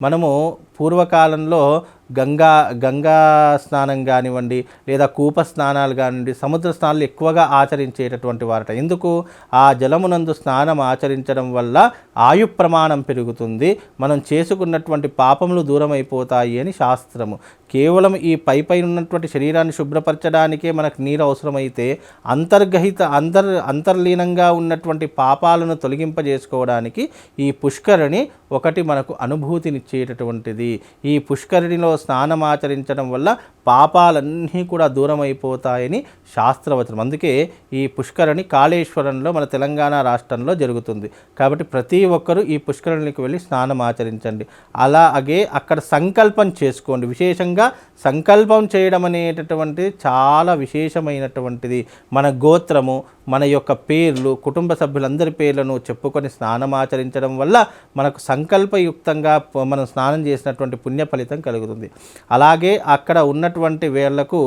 మనము పూర్వకాలంలో గంగా గంగా స్నానం కానివ్వండి లేదా కూప స్నానాలు కానివ్వండి సముద్ర స్నానాలు ఎక్కువగా ఆచరించేటటువంటి వారట. ఎందుకు ఆ జలమునందు స్నానం ఆచరించడం వల్ల ఆయు ప్రమాణం పెరుగుతుంది. మనం చేసుకున్నటువంటి పాపములు దూరం అయిపోతాయి అని శాస్త్రము. కేవలం ఈ పై పైన ఉన్నటువంటి శరీరాన్ని శుభ్రపరచడానికే మనకు నీరు అవసరమైతే అంతర్గహిత అంతర్ అంతర్లీనంగా ఉన్నటువంటి పాపాలను తొలగింపజేసుకోవడానికి ఈ పుష్కరిణి ఒకటి మనకు అనుభూతినిచ్చేటటువంటిది. ఈ పుష్కరిణిలో స్నానం ఆచరించడం వల్ల పాపాలన్నీ కూడా దూరం అయిపోతాయని శాస్త్రవచనం. అందుకే ఈ పుష్కరణి కాళేశ్వరంలో మన తెలంగాణ రాష్ట్రంలో జరుగుతుంది. కాబట్టి ప్రతి ఒక్కరూ ఈ పుష్కరణికి వెళ్ళి స్నానం ఆచరించండి. అలాగే అక్కడ సంకల్పం చేసుకోండి. విశేషంగా సంకల్పం చేయడం అనేటటువంటిది చాలా విశేషమైనటువంటిది. మన గోత్రము మన యొక్క పేర్లు కుటుంబ సభ్యులందరి పేర్లను చెప్పుకొని స్నానం ఆచరించడం వల్ల మనకు సంకల్పయుక్తంగా మనం స్నానం చేసినటువంటి పుణ్య ఫలితం కలుగుతుంది. అలాగే అక్కడ ఉన్నటువంటి వేళ్ళకు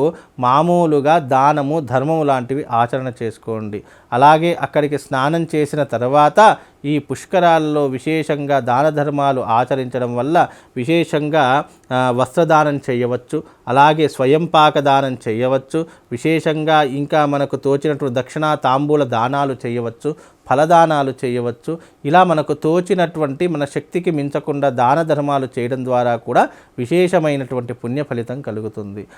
మామూలుగా దానము ధర్మము లాంటివి ఆచరణ చేసుకోండి. అలాగే అక్కడికి స్నానం చేసిన తర్వాత ఈ పుష్కరాల్లో విశేషంగా దాన ధర్మాలు ఆచరించడం వల్ల విశేషంగా వస్త్రదానం చేయవచ్చు అలాగే స్వయం పాక దానం చేయవచ్చు విశేషంగా ఇంకా మనకు తోచినటువంటి దక్షిణ తాంబూల దానాలు చేయవచ్చు ఫలదానాలు చేయవచ్చు. ఇలా మనకు తోచినటువంటి మన శక్తికి మించకుండా దాన ధర్మాలు చేయడం ద్వారా కూడా విశేషమైనటువంటి పుణ్య ఫలితం కలుగుతుంది.